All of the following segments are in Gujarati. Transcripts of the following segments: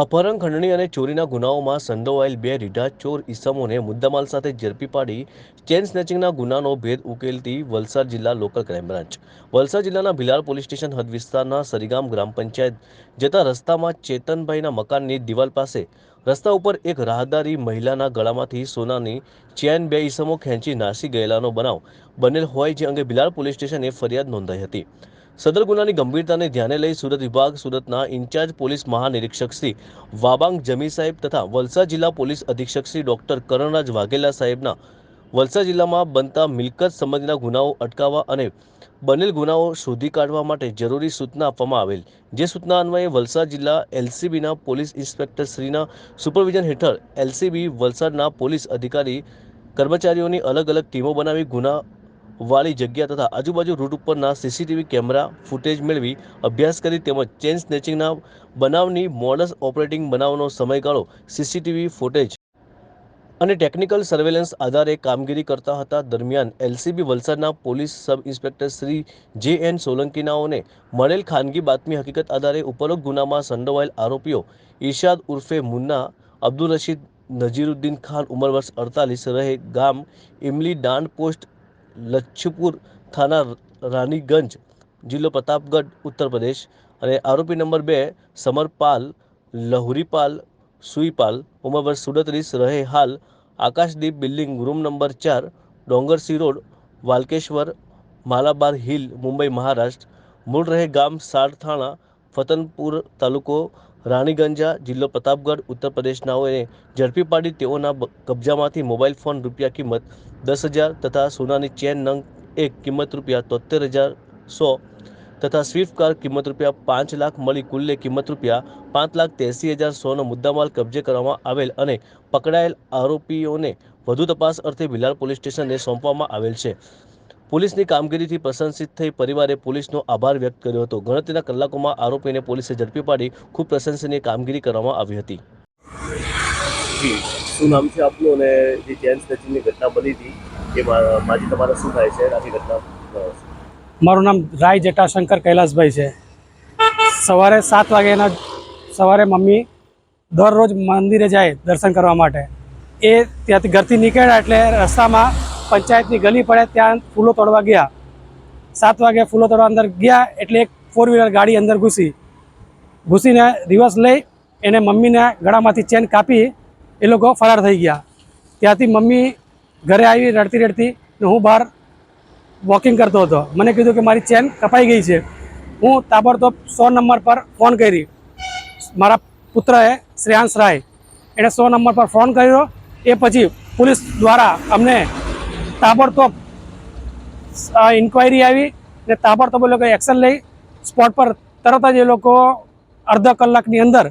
અપહરણ, ખંડણી અને ચોરીના ગુનાઓમાં સંડોવાયેલ બે રીઢા ચોર ઇસમોને મુદ્દામાલ સાથે ઝડપી પાડી ચેન સ્નેચિંગના ગુનાનો ભેદ ઉકેલતી વલસાડ જિલ્લા લોકલ ક્રાઇમ બ્રાન્ચ. વલસાડ જિલ્લાના ભિલાર પોલીસ સ્ટેશન હદ વિસ્તારના સરીગામ ગ્રામ પંચાયત જતા રસ્તામાં ચેતનભાઈના મકાનની દિવાલ પાસે રસ્તા ઉપર એક રાહદારી મહિલાના ગળામાંથી સોનાની ચેન બે ઈસમો ખેંચી નાસી ગયેલાનો બનાવ બનેલ હોય જે અંગે ભિલાડ પોલીસ સ્ટેશને ફરિયાદ નોંધાઈ હતી. સદર ગુનાની ગંભીરતાને ધ્યાને લઈ સુરત વિભાગ સુરતના ઇન્ચાર્જ પોલીસ મહાનિરીક્ષક શ્રી વાબાંગ જમી સાહેબ તથા વલસાડ જિલ્લા પોલીસ અધિક્ષક શ્રી ડોક્ટર કરણરાજ વાઘેલા સાહેબના વલસાડ જિલ્લામાં બનતા મિલકત સંબંધીના ગુનાઓ અટકાવવા અને બનેલ ગુનાઓ શોધી કાઢવા માટે જરૂરી સૂચના આપવામાં આવેલ. જે સૂચના અન્વયે વલસાડ જિલ્લા એલસીબીના પોલીસ ઇન્સ્પેક્ટર શ્રીના સુપરવિઝન હેઠળ એલસીબી વલસાડના પોલીસ અધિકારી કર્મચારીઓની અલગ અલગ ટીમો બનાવી ગુના વાળી જગ્યા તથા આજુબાજુ રૂટ ઉપરના સીસીટીવી કેમેરા, ફૂટેજ મેળવી અભ્યાસ કરી તેમજ ચેન સ્નેચિંગના બનાવની મોડસ ઓપરેટિંગ બનાવનો સમયગાળો, સીસીટીવી ફૂટેજ અને ટેકનિકલ સર્વેલન્સ આધારે કામગીરી કરતા હતા. દરમિયાન એલસીબી વલસાડના પોલીસ સબ ઇન્સ્પેક્ટર શ્રી જે એન સોલંકીનાઓને મળેલ ખાનગી બાતમી હકીકત આધારે ઉપરોક્ત ગુનામાં સંડોવાયેલ આરોપીઓ ઇરશાદ ઉર્ફે મુન્ના, અબ્દુલ રશીદ નજીરુદ્દીન ખાન ઉંમર વર્ષ અડતાલીસ રહે, ગામ ઇમલી દાંડ પોસ્ટ લચ્છપુર થાના રાનીગંજ જિલ્લો પ્રતાપગઢ ઉત્તર પ્રદેશ અને આરોપી નંબર બે સમરપાલ લહુરીપાલ સુઈપાલ ઉંમર વર્ષ સુડત્રીસ રહે હાલ આકાશદીપ બિલ્ડિંગ રૂમ નંબર ચાર ડોંગરસી રોડ વાલકેશ્વર માલાબાર હિલ મુંબઈ મહારાષ્ટ્ર મૂળ રહે ગામ સારથાણા ફતનપુર તાલુકો રાણીગંજા જિલ્લો પ્રતાપગઢ, ઉત્તર પ્રદેશનાઓએ ઝડપી પાડી તેઓના કબજામાંથી મોબાઈલ ફોન રૂપિયા કિંમત દસ હજાર તથા સોનાની ચેન નંગ એક કિંમત રૂપિયા તોતેર હજાર સો તથા સ્વિફ્ટ કાર કિંમત રૂપિયા પાંચ લાખ મળી કુલ્લે કિંમત રૂપિયા પાંચ લાખ ત્યાસી હજાર સોનો મુદ્દામાલ કબજે કરવામાં આવેલ અને પકડાયેલ આરોપીઓને વધુ તપાસ અર્થે ભિલાડ પોલીસ સ્ટેશને સોંપવામાં આવેલ છે. પોલીસની કામગીરીથી પ્રશંસિત થઈ પરિવારે પોલીસનો આભાર વ્યક્ત કર્યો હતો. ગણતરીના કલાકોમાં આરોપીને પોલીસે ઝડપી પાડી ખૂબ પ્રશંસનીય કામગીરી કરવામાં આવી હતી. જી શું નામ છે આપનું અને જે ચેન સ્નેચિંગની ઘટના બની હતી એ માજી તમારે શું થાય છે આખી ઘટના મારું નામ રાય જટાશંકર કૈલાસભાઈ છે. સવારે સાત વાગ્યાના સવારે મમ્મી દરરોજ મંદિરે જાય દર્શન કરવા માટે. એ ત્યાંથી ઘરથી નીકળ્યા એટલે રસ્તામાં પંચાયતની ગલી પડે ત્યાં ફૂલો તોડવા ગયા. સાત વાગે ફૂલો તોડવા અંદર ગયા એટલે એક ફોર વ્હીલર ગાડી અંદર ઘૂસી. ઘૂસીને રિવર્સ લઈ એને મમ્મીને ગળામાંથી ચેન કાપી એ લોકો ફરાર થઈ ગયા. ત્યાંથી મમ્મી ઘરે આવી, રડતી રડતી ને હું બહાર વોકિંગ કરતો હતો. મને કીધું કે મારી ચેન કપાઈ ગઈ છે. હું તાબડતોબ સો નંબર પર ફોન કરી. મારા પુત્રએ શ્રેયાંશ રાય, એણે સો નંબર પર ફોન કર્યો. એ પછી પોલીસ દ્વારા અમને તાબડતોબ ઇન્ક્વાયરી આવી ને તાબડતોબ એ લોકોએ એક્શન લઈ. સ્પોટ પર તરત જ એ લોકો અડધા કલાકની અંદર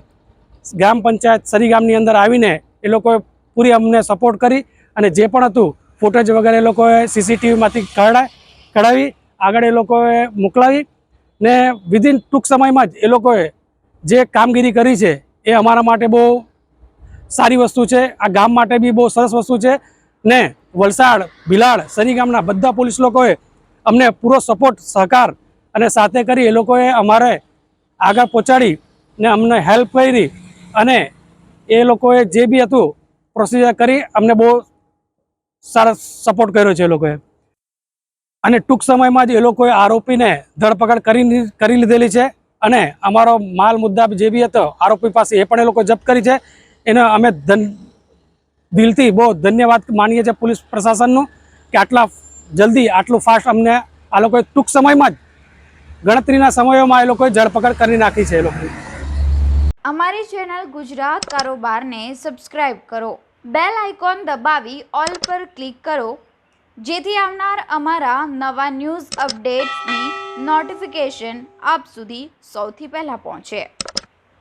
ગ્રામ પંચાયત સરી ગામની અંદર આવીને એ લોકોએ પૂરી અમને સપોર્ટ કરી અને જે પણ હતું ફૂટેજ વગેરે એ લોકોએ સીસીટીવીમાંથી કઢાય, કઢાવી, આગળ એ લોકોએ મોકલાવી ને વિધિન ટૂંક સમયમાં જ એ લોકોએ જે કામગીરી કરી છે એ અમારા માટે બહુ સારી વસ્તુ છે. આ ગામ માટે બી બહુ સરસ વસ્તુ છે ને વલસાડ ભિલાડ સરી ગામના બધા પોલીસ લોકોએ અમને પૂરો સપોર્ટ, સહકાર અને સાથે કરી એ લોકોએ અમારે આગળ પહોંચાડી ને અમને હેલ્પ કરી અને એ લોકોએ જે બી હતું પ્રોસિજર કરી અમને બહુ સારા સપોર્ટ કર્યો છે એ લોકોએ. અને ટૂંક સમયમાં જ એ લોકોએ આરોપીને ધરપકડ કરી કરી લીધેલી છે અને અમારો માલ મુદ્દા જે બી હતો, આરોપી પાસે એ પણ એ લોકો જપ્ત કરી છે. એને અમે ધન દિલથી બહુ ધન્યવાદ માનીએ છીએ પોલીસ પ્રશાસનનો કે આટલા જલ્દી, આટલું ફાસ્ટ અમને આ લોકોએ ટૂંક સમયમાં જ ગણતરીના સમયોમાં એ લોકોએ ધરપકડ કરી નાખી છે એ લોકોની અમારી ચેનલ ગુજરાત કારોબારને સબસ્ક્રાઇબ કરો. બેલ આઇકોન દબાવી ઓલ પર ક્લિક કરો. જેથી આવનાર અમારા નવા ન્યૂઝ અપડેટ્સની નોટિફિકેશન આપ સુધી સૌથી પહેલાં પહોંચે.